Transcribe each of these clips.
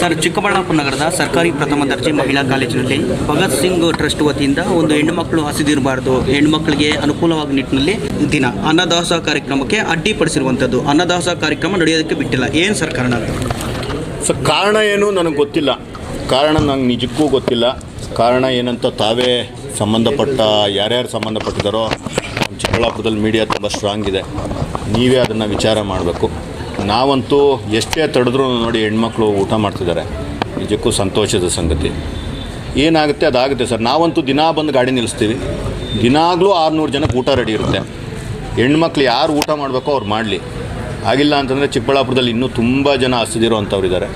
Sir, Chikkaballapur ನಗರದ ಸರ್ಕಾರಿ ಪ್ರಥಮ ದರ್ಜೆ ಮಹಿಳಾ ಕಾಲೇಜಿನಲ್ಲಿ ಭಗತ್ ಸಿಂಗ್ ಟ್ರಸ್ಟ್ ವತಿಯಿಂದ ಒಂದು ಹೆಣ್ಣುಮಕ್ಕಳು ಹೆಣ್ಣುಮಕ್ಕಳಿಗೆ ಹೆಣ್ಮಕ್ಳಿಗೆ ಅನುಕೂಲವಾದ ನಿಟ್ಟಿನಲ್ಲಿ ದಿನ ಅನ್ನದಾಸ ಕಾರ್ಯಕ್ರಮಕ್ಕೆ ಅಡ್ಡಿಪಡಿಸಿರುವಂಥದ್ದು. ಅನ್ನದಾಸ ಕಾರ್ಯಕ್ರಮ ನಡೆಯೋದಕ್ಕೆ ಬಿಟ್ಟಿಲ್ಲ. ಏನು ಸರ್ ಕಾರಣ ಸರ್, ಕಾರಣ ಏನು ನನಗೆ ಗೊತ್ತಿಲ್ಲ. ಕಾರಣ ನಂಗೆ ನಿಜಕ್ಕೂ ಗೊತ್ತಿಲ್ಲ. ಕಾರಣ ಏನಂತ ತಾವೇ ಸಂಬಂಧಪಟ್ಟ, ಯಾರ್ಯಾರು ಸಂಬಂಧಪಟ್ಟಿದ್ದಾರೋ ಚಿಕ್ಕಬಳ್ಳಾಪುರದಲ್ಲಿ ಮೀಡಿಯಾ ತುಂಬ ಸ್ಟ್ರಾಂಗ್ ಇದೆ. ನೀವೇ ಅದನ್ನು ವಿಚಾರ ಮಾಡಬೇಕು. ನಾವಂತೂ ಎಷ್ಟೇ ತಡೆದ್ರೂ ನೋಡಿ ಹೆಣ್ಮಕ್ಳು ಊಟ ಮಾಡ್ತಿದ್ದಾರೆ. ನಿಜಕ್ಕೂ ಸಂತೋಷದ ಸಂಗತಿ. ಏನಾಗುತ್ತೆ ಅದಾಗುತ್ತೆ ಸರ್. ನಾವಂತೂ ದಿನಾ ಬಂದು ಗಾಡಿ ನಿಲ್ಲಿಸ್ತೀವಿ. ದಿನಾಗಲೂ ಆರುನೂರು ಜನಕ್ಕೆ ಊಟ ರೆಡಿ ಇರುತ್ತೆ. ಹೆಣ್ಮಕ್ಳು ಯಾರು ಊಟ ಮಾಡಬೇಕೋ ಅವ್ರು ಮಾಡಲಿ. ಆಗಿಲ್ಲ ಅಂತಂದರೆ ಚಿಕ್ಕಬಳ್ಳಾಪುರದಲ್ಲಿ ಇನ್ನೂ ತುಂಬ ಜನ ಹಸಿದಿರೋ ಅಂಥವ್ರು ಇದ್ದಾರೆ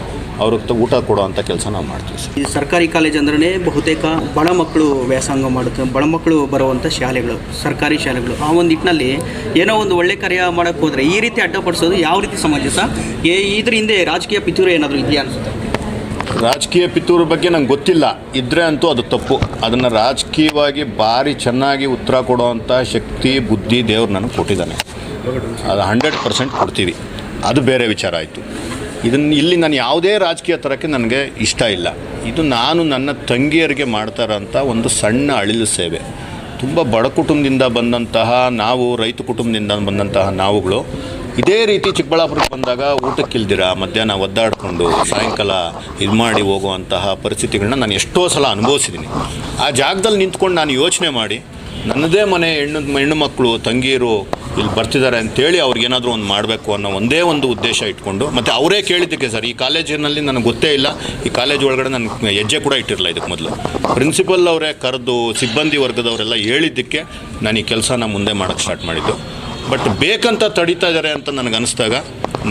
ಅವ್ರಿಗೆ ಊಟ ಕೊಡೋ ಅಂಥ ಕೆಲಸ ನಾವು ಮಾಡ್ತೀವಿ ಸರ್. ಈ ಸರ್ಕಾರಿ ಕಾಲೇಜ್ ಅಂದ್ರೆ ಬಹುತೇಕ ಬಡ ಮಕ್ಕಳು ವ್ಯಾಸಂಗ ಮಾಡುತ್ತೆ ಬಡ ಮಕ್ಕಳು ಬರುವಂಥ ಶಾಲೆಗಳು ಸರ್ಕಾರಿ ಶಾಲೆಗಳು. ಆ ಒಂದು ನಿಟ್ಟಿನಲ್ಲಿ ಏನೋ ಒಂದು ಒಳ್ಳೆ ಕಾರ್ಯ ಮಾಡೋಕ್ಕೆ ಹೋದರೆ ಈ ರೀತಿ ಅಡ್ಡಪಡಿಸೋದು ಯಾವ ರೀತಿ ಸಮಾಜ ಏ ಇದ್ರ ಹಿಂದೆ ರಾಜಕೀಯ ಪಿತೂರು ಏನಾದರೂ ಇದೆಯಾ ಅನಿಸುತ್ತೆ? ರಾಜಕೀಯ ಪಿತೂರು ಬಗ್ಗೆ ನಂಗೆ ಗೊತ್ತಿಲ್ಲ. ಇದ್ರೆ ಅಂತೂ ಅದು ತಪ್ಪು. ಅದನ್ನು ರಾಜಕೀಯವಾಗಿ ಭಾರಿ ಚೆನ್ನಾಗಿ ಉತ್ತರ ಕೊಡೋ ಅಂಥ ಶಕ್ತಿ ಬುದ್ಧಿ ದೇವ್ರು ನನಗೆ ಕೊಟ್ಟಿದ್ದಾನೆ. ಅದು ಹಂಡ್ರೆಡ್ ಪರ್ಸೆಂಟ್ ಕೊಡ್ತೀವಿ. ಅದು ಬೇರೆ ವಿಚಾರ ಆಯಿತು. ಇದನ್ನು ಇಲ್ಲಿ ನಾನು ಯಾವುದೇ ರಾಜಕೀಯ ತರಕ್ಕೆ ನನಗೆ ಇಷ್ಟ ಇಲ್ಲ. ಇದು ನಾನು ನನ್ನ ತಂಗಿಯರಿಗೆ ಮಾಡ್ತಾರಂಥ ಒಂದು ಸಣ್ಣ ಅಳಿಲು ಸೇವೆ. ತುಂಬ ಬಡ ಕುಟುಂಬದಿಂದ ಬಂದಂತಹ ನಾವು, ರೈತ ಕುಟುಂಬದಿಂದ ಬಂದಂತಹ ನಾವುಗಳು, ಇದೇ ರೀತಿ ಚಿಕ್ಕಬಳ್ಳಾಪುರಕ್ಕೆ ಬಂದಾಗ ಊಟಕ್ಕಿಲ್ದಿರ, ಮಧ್ಯಾಹ್ನ ಒದ್ದಾಡಿಕೊಂಡು ಸಾಯಂಕಾಲ ಇದು ಮಾಡಿ ಹೋಗುವಂತಹ ಪರಿಸ್ಥಿತಿಗಳನ್ನ ನಾನು ಎಷ್ಟೋ ಸಲ ಅನುಭವಿಸಿದ್ದೀನಿ ಆ ಜಾಗದಲ್ಲಿ ನಿಂತ್ಕೊಂಡು ನಾನು ಯೋಚನೆ ಮಾಡಿ, ನನ್ನದೇ ಮನೆ ಹೆಣ್ಣು ಹೆಣ್ಣು ಮಕ್ಕಳು, ತಂಗಿಯರು ಇಲ್ಲಿ ಬರ್ತಿದ್ದಾರೆ ಅಂತೇಳಿ ಅವ್ರಿಗೇನಾದರೂ ಒಂದು ಮಾಡಬೇಕು ಅನ್ನೋ ಒಂದೇ ಒಂದು ಉದ್ದೇಶ ಇಟ್ಕೊಂಡು, ಮತ್ತು ಅವರೇ ಕೇಳಿದ್ದಕ್ಕೆ ಸರ್, ಈ ಕಾಲೇಜಿನಲ್ಲಿ ನನಗೆ ಗೊತ್ತೇ ಇಲ್ಲ, ಈ ಕಾಲೇಜ್ ಒಳಗಡೆ ನನಗೆ ಹೆಜ್ಜೆ ಕೂಡ ಇಟ್ಟಿರಲಿಲ್ಲ ಇದಕ್ಕೆ ಮೊದಲು. ಪ್ರಿನ್ಸಿಪಲ್ ಅವರೇ ಕರೆದು, ಸಿಬ್ಬಂದಿ ವರ್ಗದವರೆಲ್ಲ ಹೇಳಿದ್ದಕ್ಕೆ ನಾನು ಈ ಕೆಲಸನ ಮುಂದೆ ಮಾಡೋಕ್ಕೆ ಸ್ಟಾರ್ಟ್ ಮಾಡಿದ್ದು. ಬಟ್ ಬೇಕಂತ ತಡೀತಾ ಇದ್ದಾರೆ ಅಂತ ನನಗೆ ಅನಿಸ್ದಾಗ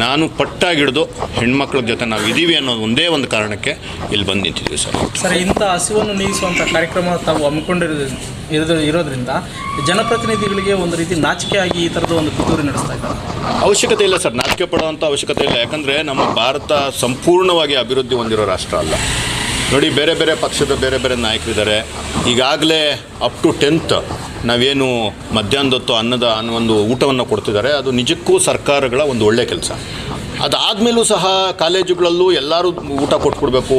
ನಾನು ಪಟ್ಟಾಗಿಡ್ದು ಹೆಣ್ಮಕ್ಳ ಜೊತೆ ನಾವು ಇದ್ದೀವಿ ಅನ್ನೋ ಒಂದೇ ಒಂದು ಕಾರಣಕ್ಕೆ ಇಲ್ಲಿ ಬಂದು ನಿಂತಿದ್ದೀವಿ ಸರ್. ಸರ್ ಇಂಥ ಹಸಿವನ್ನು ನೀಗಿಸುವಂಥ ಕಾರ್ಯಕ್ರಮ ತಾವು ಹಮ್ಮಿಕೊಂಡಿರೋದ್ರಿಂದ ಇರೋದು ಇರೋದ್ರಿಂದ ಜನಪ್ರತಿನಿಧಿಗಳಿಗೆ ಒಂದು ರೀತಿ ನಾಚಿಕೆಯಾಗಿ ಈ ಥರದ ಒಂದು ಪಿತೂರಿ ನಡೆಸ್ತಾ ಇದ್ದಾರೆ. ಅವಶ್ಯಕತೆ ಇಲ್ಲ ಸರ್ ನಾಚಿಕೆ ಪಡುವಂಥ ಅವಶ್ಯಕತೆ ಇಲ್ಲ. ಯಾಕಂದರೆ ನಮ್ಮ ಭಾರತ ಸಂಪೂರ್ಣವಾಗಿ ಅಭಿವೃದ್ಧಿ ಹೊಂದಿರೋ ರಾಷ್ಟ್ರ ಅಲ್ಲ. ನೋಡಿ ಬೇರೆ ಬೇರೆ ಪಕ್ಷದ ಬೇರೆ ಬೇರೆ ನಾಯಕರಿದ್ದಾರೆ. ಈಗಾಗಲೇ ಅಪ್ ಟು ಟೆಂತ್ ನಾವೇನು ಮಧ್ಯಾಹ್ನದೊತ್ತು ಅನ್ನದ ಅನ್ನೋ ಒಂದು ಊಟವನ್ನು ಕೊಡ್ತಿದ್ದಾರೆ, ಅದು ನಿಜಕ್ಕೂ ಸರ್ಕಾರಗಳ ಒಂದು ಒಳ್ಳೆಯ ಕೆಲಸ. ಅದಾದಮೇಲೂ ಸಹ ಕಾಲೇಜುಗಳಲ್ಲೂ ಎಲ್ಲರೂ ಊಟ ಕೊಟ್ಬಿಡ್ಬೇಕು,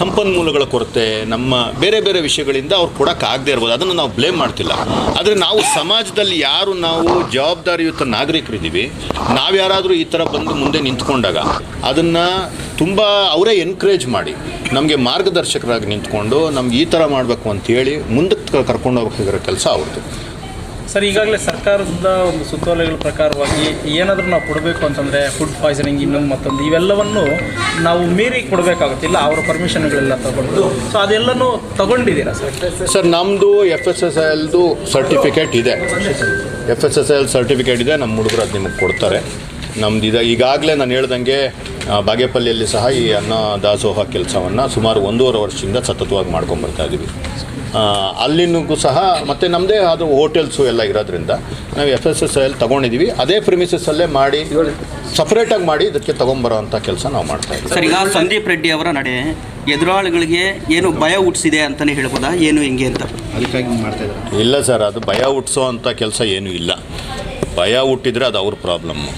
ಸಂಪನ್ಮೂಲಗಳ ಕೊರತೆ, ನಮ್ಮ ಬೇರೆ ಬೇರೆ ವಿಷಯಗಳಿಂದ ಅವ್ರು ಕೊಡೋಕ್ಕಾಗದೇ ಇರ್ಬೋದು, ಅದನ್ನು ನಾವು ಬ್ಲೇಮ್ ಮಾಡ್ತಿಲ್ಲ. ಆದರೆ ನಾವು ಸಮಾಜದಲ್ಲಿ ಯಾರು ನಾವು ಜವಾಬ್ದಾರಿಯುತ ನಾಗರಿಕರಿದ್ದೀವಿ ನಾವು ಯಾರಾದರೂ ಈ ಥರ ಬಂದು ಮುಂದೆ ನಿಂತ್ಕೊಂಡಾಗ ಅದನ್ನು ತುಂಬ ಅವರೇ ಎನ್ಕರೇಜ್ ಮಾಡಿ ನಮಗೆ ಮಾರ್ಗದರ್ಶಕರಾಗಿ ನಿಂತ್ಕೊಂಡು ನಮ್ಗೆ ಈ ಥರ ಮಾಡಬೇಕು ಅಂತೇಳಿ ಮುಂದಕ್ಕೆ ಕರ್ಕೊಂಡು ಹೋಗ್ಬೇಕಾಗಿರೋ ಕೆಲಸ ಅವ್ರದ್ದು ಸರ್ ಈಗಾಗಲೇ ಸರ್ಕಾರದ ಒಂದು ಸುತ್ತೋಲೆಗಳ ಪ್ರಕಾರವಾಗಿ ಏನಾದರೂ ನಾವು ಕೊಡಬೇಕು ಅಂತಂದರೆ ಫುಡ್ ಪಾಯ್ಸನಿಂಗ್ ಇನ್ನೊಂದು ಮತ್ತೊಂದು ಇವೆಲ್ಲವನ್ನು ನಾವು ಮೀರಿ ಕೊಡಬೇಕಾಗುತ್ತೆ ಇಲ್ಲ ಅವರ ಪರ್ಮಿಷನ್ಗಳೆಲ್ಲ ತಗೊಂಡು ಸೊ ಅದೆಲ್ಲನೂ ತಗೊಂಡಿದ್ದೀರಾ ಸರ್? ಸರ್ ನಮ್ಮದು ಎಫ್ ಎಸ್ ಎಸ್ ಎಲ್ದು ಸರ್ಟಿಫಿಕೇಟ್ ಇದೆ. F S S L certificate ಇದೆ ನಮ್ಮ ಹುಡುಗರು ಅದು ನಿಮಗೆ ಕೊಡ್ತಾರೆ. ನಮ್ದು ಇದು ಈಗಾಗಲೇ ನಾನು ಹೇಳ್ದಂಗೆ ಬಾಗೇಪಲ್ಲಿಯಲ್ಲಿ ಸಹ ಈ ಅನ್ನ ದಾಸೋಹ ಕೆಲಸವನ್ನು ಸುಮಾರು ಒಂದೂವರೆ ವರ್ಷದಿಂದ ಸತತವಾಗಿ ಮಾಡ್ಕೊಂಬರ್ತಾ ಇದ್ದೀವಿ ಅಲ್ಲಿನೂ ಸಹ ಮತ್ತು ನಮ್ಮದೇ ಅದು ಹೋಟೆಲ್ಸು ಎಲ್ಲ ಇರೋದ್ರಿಂದ ನಾವು ಎಫ್ ಎಸ್ ಎಸ್ ಎಲ್ಲಿ ತೊಗೊಂಡಿದ್ದೀವಿ ಅದೇ ಪ್ರಿಮಿಸಸ್ಸಲ್ಲೇ ಮಾಡಿ ಸಪ್ರೇಟಾಗಿ ಮಾಡಿ ಇದಕ್ಕೆ ತೊಗೊಂಬರೋ ಅಂಥ ಕೆಲಸ ನಾವು ಮಾಡ್ತಾ ಇದ್ದೀವಿ ಸರ್ ಈಗ ಸಂದೀಪ್ ರೆಡ್ಡಿ ಅವರ ನಡೆ ಎದುರಾಳಿಗಳಿಗೆ ಏನು ಭಯ ಹುಟ್ಟಿಸಿದೆ ಅಂತಲೇ ಹೇಳ್ಬೋದಾ? ಏನು ಹೆಂಗೆ ಅಂತ? ಅದಕ್ಕಾಗಿ ಮಾಡ್ತಾ ಇಲ್ಲ ಸರ್ ಅದು ಭಯ ಹುಟ್ಟಿಸೋ ಅಂಥ ಕೆಲಸ ಏನೂ ಇಲ್ಲ. ಭಯ ಹುಟ್ಟಿದರೆ ಅದು ಅವ್ರ ಪ್ರಾಬ್ಲಮ್ಮು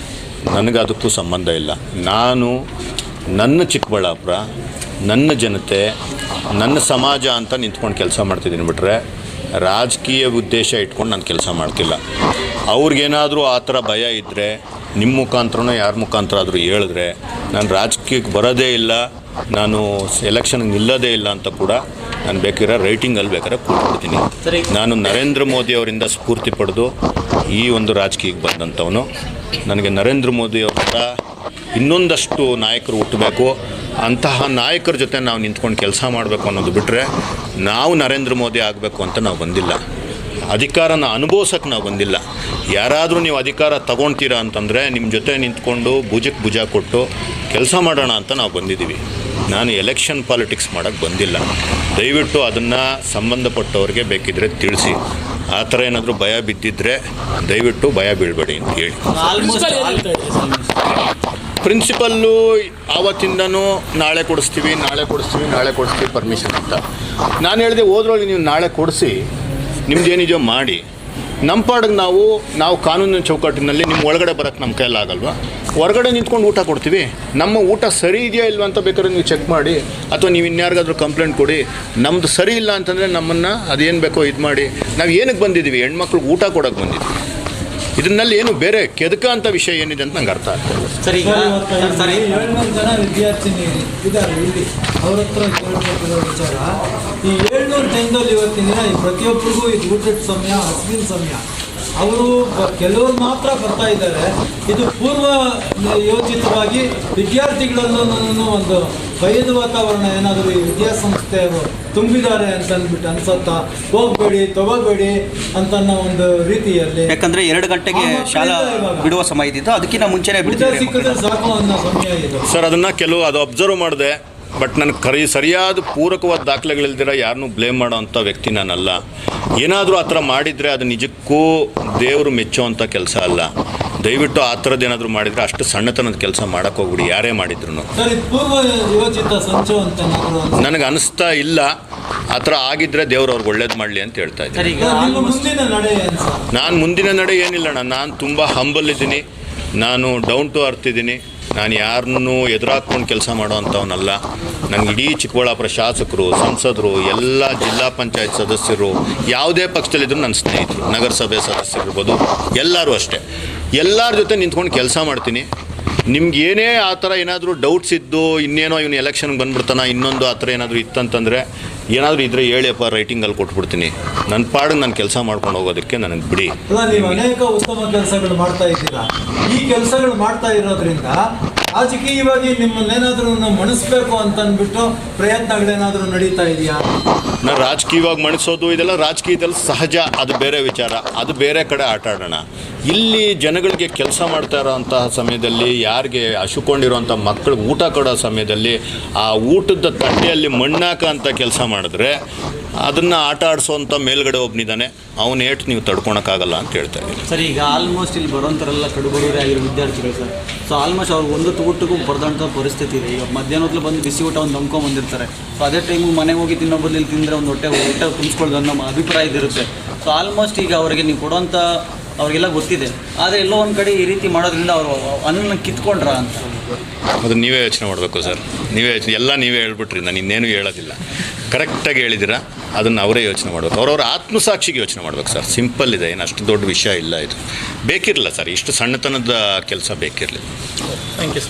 ನನಗೆ ಅದಕ್ಕೂ ಸಂಬಂಧ ಇಲ್ಲ. ನಾನು ನನ್ನ ಚಿಕ್ಕಬಳ್ಳಾಪುರ, ನನ್ನ ಜನತೆ, ನನ್ನ ಸಮಾಜ ಅಂತ ನಿಂತ್ಕೊಂಡು ಕೆಲಸ ಮಾಡ್ತಿದ್ದೀನಿ ಬಿಟ್ರೆ ರಾಜಕೀಯ ಉದ್ದೇಶ ಇಟ್ಕೊಂಡು ನಾನು ಕೆಲಸ ಮಾಡ್ತಿಲ್ಲ. ಅವ್ರಿಗೇನಾದರೂ ಆ ಥರ ಭಯ ಇದ್ದರೆ ನಿಮ್ಮ ಮುಖಾಂತರನೋ ಯಾರ ಮುಖಾಂತರ ಆದರೂ ಹೇಳಿದ್ರೆ ನಾನು ರಾಜಕೀಯಕ್ಕೆ ಬರೋದೇ ಇಲ್ಲ ನಾನು ಎಲೆಕ್ಷನ್ಗೆ ನಿಲ್ಲೋದೇ ಇಲ್ಲ ಅಂತ ಕೂಡ ನಾನು ಬೇಕಿರೋ ರೈಟಿಂಗಲ್ಲಿ ಬೇಕಾದ್ರೆ ಕೂತ್ಬಿಡ್ತೀನಿ. ನಾನು ನರೇಂದ್ರ ಮೋದಿ ಅವರಿಂದ ಸ್ಫೂರ್ತಿ ಪಡೆದು ಈ ಒಂದು ರಾಜಕೀಯಕ್ಕೆ ಬಂದಂಥವನು. ನನಗೆ ನರೇಂದ್ರ ಮೋದಿ ಅವರ ಇನ್ನೊಂದಷ್ಟು ನಾಯಕರು ಹುಟ್ಟಬೇಕು ಅಂತಹ ನಾಯಕರ ಜೊತೆ ನಾವು ನಿಂತ್ಕೊಂಡು ಕೆಲಸ ಮಾಡಬೇಕು ಅನ್ನೋದು ಬಿಟ್ಟರೆ ನಾವು ನರೇಂದ್ರ ಮೋದಿ ಆಗಬೇಕು ಅಂತ ನಾವು ಬಂದಿಲ್ಲ. ಅಧಿಕಾರನ ಅನುಭವಿಸೋಕೆ ನಾವು ಬಂದಿಲ್ಲ. ಯಾರಾದರೂ ನೀವು ಅಧಿಕಾರ ತಗೊಳ್ತೀರಾ ಅಂತಂದರೆ ನಿಮ್ಮ ಜೊತೆ ನಿಂತ್ಕೊಂಡು ಭುಜಕ್ಕೆ ಭುಜ ಕೊಟ್ಟು ಕೆಲಸ ಮಾಡೋಣ ಅಂತ ನಾವು ಬಂದಿದ್ದೀವಿ ನಾನು ಎಲೆಕ್ಷನ್ ಪಾಲಿಟಿಕ್ಸ್ ಮಾಡೋಕ್ಕೆ ಬಂದಿಲ್ಲ. ದಯವಿಟ್ಟು ಅದನ್ನು ಸಂಬಂಧಪಟ್ಟವ್ರಿಗೆ ಬೇಕಿದ್ರೆ ತಿಳಿಸಿ. ಆ ಥರ ಏನಾದರೂ ಭಯ ಬಿದ್ದಿದ್ರೆ ದಯವಿಟ್ಟು ಭಯ ಬೀಳಬೇಡಿ ಅಂತ ಹೇಳಿ. ಪ್ರಿನ್ಸಿಪಲ್ಲು ಆವತ್ತಿಂದನೂ ನಾಳೆ ಕೊಡಿಸ್ತೀವಿ ನಾಳೆ ಕೊಡಿಸ್ತೀವಿ ನಾಳೆ ಕೊಡಿಸ್ತೀವಿ ಪರ್ಮಿಷನ್ ಅಂತ. ನಾನು ಹೇಳಿದೆ ಹೋದ್ರೊಳಗೆ ನೀವು ನಾಳೆ ಕೊಡಿಸಿ. ನಿಮ್ದೇನಿದೆಯೋ ಮಾಡಿ. ನಮ್ಮ ಪಾಡಿಗೆ ನಾವು ನಾವು ಕಾನೂನಿನ ಚೌಕಟ್ಟಿನಲ್ಲಿ ನಿಮ್ಮ ಒಳಗಡೆ ಬರೋಕ್ಕೆ ನಮ್ಮ ಕೈಲಾಗಲ್ವಾ ಹೊರಗಡೆ ನಿಂತ್ಕೊಂಡು ಊಟ ಕೊಡ್ತೀವಿ. ನಮ್ಮ ಊಟ ಸರಿ ಇದೆಯಾ ಇಲ್ವಾ ಅಂತ ಬೇಕಾದ್ರೆ ನೀವು ಚೆಕ್ ಮಾಡಿ. ಅಥವಾ ನೀವು ಇನ್ಯಾರಿಗಾದ್ರೂ ಕಂಪ್ಲೇಂಟ್ ಕೊಡಿ. ನಮ್ಮದು ಸರಿ ಇಲ್ಲ ಅಂತಂದರೆ ನಮ್ಮನ್ನು ಅದೇನು ಬೇಕೋ ಇದು ಮಾಡಿ. ನಾವು ಏನಕ್ಕೆ ಬಂದಿದ್ದೀವಿ ಹೆಣ್ಮಕ್ಳಿಗೆ ಊಟ ಕೊಡೋಕ್ಕೆ ಬಂದಿದ್ದೀವಿ ಇದನ್ನಲ್ಲಿ ಏನು ಬೇರೆ ಕೆದಕ ಅಂತ ವಿಷಯ ಏನಿದೆ ಅಂತ ನಂಗೆ ಅರ್ಥ ಆಗ್ತದೆ ಸರಿ ಸರ್ ಈಗ ಸರ್ ಈಗ ಏಳ್ನೂರು ಜನ ವಿದ್ಯಾರ್ಥಿನಿ ಇದ್ದಾರೆ ಇಲ್ಲಿ. ಅವ್ರ ಹತ್ರ ವಿಚಾರ. ಈ ಏಳ್ನೂರು ಟೈಮ್ದಲ್ಲಿ ಇವತ್ತಿನ ದಿನ ಈ ಪ್ರತಿಯೊಬ್ಬರಿಗೂ ಇದು ಊಟದ ಸಮಯ ಹಸಿವಿನ ಸಮಯ ಅವರು ಕೆಲವರು ಮಾತ್ರ ಬರ್ತಾ ಇದ್ದಾರೆ. ಇದು ಪೂರ್ವ ಯೋಚಿತವಾಗಿ ವಿದ್ಯಾರ್ಥಿಗಳಲ್ಲೂ ಒಂದು ಭಯದ ವಾತಾವರಣ ಏನಾದರೂ ಈ ವಿದ್ಯಾಸಂಸ್ಥೆಯವರು ತುಂಬಿದ್ದಾರೆ ಅಂತ ಅಂದ್ಬಿಟ್ಟು ಅನ್ಸತ್ತಾ ಹೋಗ್ಬೇಡಿ ತಗೋಬೇಡಿ ಅಂತ ಅನ್ನೋ ಒಂದು ರೀತಿಯಲ್ಲಿ. ಯಾಕಂದ್ರೆ ಎರಡು ಗಂಟೆಗೆ ಶಾಲಾ ಬಿಡುವ ಸಮಯ ಇದ್ದಿತ್ತು ಅದಕ್ಕಿಂತ ಮುಂಚೆನೆ ಬಿಡುತ್ತೆ ಸಿಕ್ಕಿದ್ರೆ ಸಾಕು ಅನ್ನೋ ಸಮಯ ಇದು. ಸರ್ ಅದನ್ನ ಕೆಲವು ಅದು ಅಬ್ಸರ್ವ್ ಮಾಡಿದೆ. ಬಟ್ ನನಗೆ ಕರಿ ಸರಿಯಾದ ಪೂರಕವಾದ ದಾಖಲೆಗಳಿಲ್ದಿರ ಯಾರನ್ನೂ ಬ್ಲೇಮ್ ಮಾಡೋ ಅಂಥ ವ್ಯಕ್ತಿ ನಾನಲ್ಲ. ಏನಾದರೂ ಆ ಥರ ಮಾಡಿದರೆ ಅದು ನಿಜಕ್ಕೂ ದೇವರು ಮೆಚ್ಚುವಂಥ ಕೆಲಸ ಅಲ್ಲ. ದಯವಿಟ್ಟು ಆ ಥರದ್ದು ಏನಾದರೂ ಮಾಡಿದರೆ ಅಷ್ಟು ಸಣ್ಣತನದ ಕೆಲಸ ಮಾಡೋಕ್ಕೆ ಹೋಗ್ಬಿಡಿ ಯಾರೇ ಮಾಡಿದ್ರು? ನನಗೆ ಅನಿಸ್ತಾ ಇಲ್ಲ. ಆ ಥರ ಆಗಿದ್ದರೆ ದೇವ್ರು ಅವ್ರಿಗೆ ಒಳ್ಳೇದು ಮಾಡಲಿ ಅಂತ ಹೇಳ್ತಾ ಇದ್ದೀನಿ. ನಾನು ಮುಂದಿನ ನಡೆ ಏನಿಲ್ಲ ಅಣ್ಣ. ನಾನು ತುಂಬ ಹಂಬಲ್ ಇದ್ದೀನಿ. ನಾನು ಡೌನ್ ಟು ಅರ್ತ್ ಇದ್ದೀನಿ. ನಾನು ಯಾರನ್ನೂ ಎದುರಾಕೊಂಡು ಕೆಲಸ ಮಾಡೋ ಅಂಥವನಲ್ಲ ನನಗೆ ಇಡೀ ಚಿಕ್ಕಬಳ್ಳಾಪುರ ಶಾಸಕರು, ಸಂಸದರು, ಎಲ್ಲ ಜಿಲ್ಲಾ ಪಂಚಾಯತ್ ಸದಸ್ಯರು, ಯಾವುದೇ ಪಕ್ಷದಲ್ಲಿದ್ದರೂ ನನ್ನ ಸ್ನೇಹಿತರು, ನಗರಸಭೆ ಸದಸ್ಯರಿರ್ಬೋದು ಎಲ್ಲರೂ ಅಷ್ಟೇ. ಎಲ್ಲರ ಜೊತೆ ನಿಂತ್ಕೊಂಡು ಕೆಲಸ ಮಾಡ್ತೀನಿ. ನಿಮ್ಗೆ ಏನೇ ಆ ಥರ ಏನಾದರೂ ಡೌಟ್ಸ್ ಇದ್ದು, ಇನ್ನೇನೋ ಇವನು ಎಲೆಕ್ಷನ್ಗೆ ಬಂದ್ಬಿಡ್ತಾನ, ಇನ್ನೊಂದು ಆ ಥರ ಏನಾದರೂ ಇತ್ತಂತಂದರೆ ಏನಾದರೂ ಇದ್ದರೆ ಹೇಳಿಯಪ್ಪ ರೈಟಿಂಗಲ್ಲಿ ಕೊಟ್ಬಿಡ್ತೀನಿ. ನನ್ನ ಪಾಡಿಗೆ ನಾನು ಕೆಲಸ ಮಾಡ್ಕೊಂಡು ಹೋಗೋದಕ್ಕೆ ನನಗೆ ಬಿಡಿ. ನೀವು ಅನೇಕ ಉತ್ತಮ ಕೆಲಸಗಳು ಮಾಡ್ತಾ ಇದ್ದೀರಾ. ಈ ಕೆಲಸಗಳು ಮಾಡ್ತಾ ಇರೋದ್ರಿಂದ ರಾಜಕೀಯವಾಗಿ ನಿಮ್ಮನ್ನೇನಾದ್ರೂ ಮಣಿಸ್ಬೇಕು ಅಂತ ಅಂದ್ಬಿಟ್ಟು ಪ್ರಯತ್ನಗಳೇನಾದ್ರೂ ನಡೀತಾ ಇದೆಯಾ? ನಾನು ರಾಜಕೀಯವಾಗಿ ಮಣಿಸೋದು ಇದೆಲ್ಲ ರಾಜಕೀಯದಲ್ಲಿ ಸಹಜ, ಅದು ಬೇರೆ ವಿಚಾರ. ಅದು ಬೇರೆ ಕಡೆ ಆಟ ಆಡೋಣ. ಇಲ್ಲಿ ಜನಗಳಿಗೆ ಕೆಲಸ ಮಾಡ್ತಾ ಇರೋವಂತಹ ಸಮಯದಲ್ಲಿ, ಯಾರಿಗೆ ಹಸುಕೊಂಡಿರುವಂಥ ಮಕ್ಕಳಿಗೆ ಊಟ ಕೊಡೋ ಸಮಯದಲ್ಲಿ, ಆ ಊಟದ ತಟ್ಟೆಯಲ್ಲಿ ಮಣ್ಣಾಕ ಅಂತ ಕೆಲಸ ಮಾಡಿದ್ರೆ ಅದನ್ನು ಆಟ ಆಡಿಸೋವಂಥ ಮೇಲ್ಗಡೆ ಒಬ್ಬನಿದ್ದಾನೆ ಅವನ ಏಟ್ ನೀವು ತಡ್ಕೊಳಕ್ಕಾಗಲ್ಲ ಅಂತ ಹೇಳ್ತಾ ಇದ್ದೀನಿ. ಸರ್ ಈಗ ಆಲ್ಮೋಸ್ಟ್ ಇಲ್ಲಿ ಬರೋಂಥರೆಲ್ಲ ಕಡುಬಡವರೇ ಆಗಿರೋ ವಿದ್ಯಾರ್ಥಿಗಳು ಸರ್. ಸೊ ಆಲ್ಮೋಸ್ಟ್ ಅವ್ರಿಗೆ ಒಂದು ತೂಟಕ್ಕೂ ಬರ್ದಂಥ ಪರಿಸ್ಥಿತಿ ಇದೆ. ಈಗ ಮಧ್ಯಾಹ್ನ ಹೊತ್ತು ಬಂದು ಬಿಸಿ ಊಟ ಒಂದು ನಂಬ್ಕೊಂಡ್ ಬಂದಿರ್ತಾರೆ. ಸೊ ಅದೇ ಟೈಮು ಮನೆಗೆ ಹೋಗಿ ತಿನ್ನೋ ಬದಲು ತಿಂದರೆ ಒಂದು ಹೊಟ್ಟೆ ಊಟ ತುಂಬಿಸ್ಕೊಳ್ಳೋದು ಅನ್ನೋ ನಮ್ಮ ಅಭಿಪ್ರಾಯ ಇದಿರುತ್ತೆ. ಸೊ ಆಲ್ಮೋಸ್ಟ್ ಈಗ ಅವರಿಗೆ ನೀವು ಕೊಡೋಂಥ ಅವ್ರಿಗೆಲ್ಲ ಗೊತ್ತಿದೆ. ಆದರೆ ಎಲ್ಲೋ ಒಂದು ಕಡೆ ಈ ರೀತಿ ಮಾಡೋದ್ರಿಂದ ಅವರು ಅನ್ನ ಕಿತ್ಕೊಂಡ್ರ ಅಂತ. ಅದನ್ನು ನೀವೇ ಯೋಚನೆ ಮಾಡಬೇಕು ಸರ್. ನೀವೇ ಯೋಚನೆ ಎಲ್ಲ ನೀವೇ ಹೇಳ್ಬಿಟ್ರಿ ನಾನು ಇನ್ನೇನು ಹೇಳೋದಿಲ್ಲ. ಕರೆಕ್ಟಾಗಿ ಹೇಳಿದ್ದೀರಾ? ಅದನ್ನು ಅವರೇ ಯೋಚನೆ ಮಾಡಬೇಕು. ಅವ್ರವ್ರ ಆತ್ಮಸಾಕ್ಷಿಗೆ ಯೋಚನೆ ಮಾಡಬೇಕು ಸರ್. ಸಿಂಪಲ್ ಇದೆ. ಏನು ಅಷ್ಟು ದೊಡ್ಡ ವಿಷಯ ಇಲ್ಲ ಇದು. ಬೇಕಿರಲಿಲ್ಲ ಸರ್. ಇಷ್ಟು ಸಣ್ಣತನದ ಕೆಲಸ ಬೇಕಿರಲಿಲ್ಲ ಥ್ಯಾಂಕ್ ಯು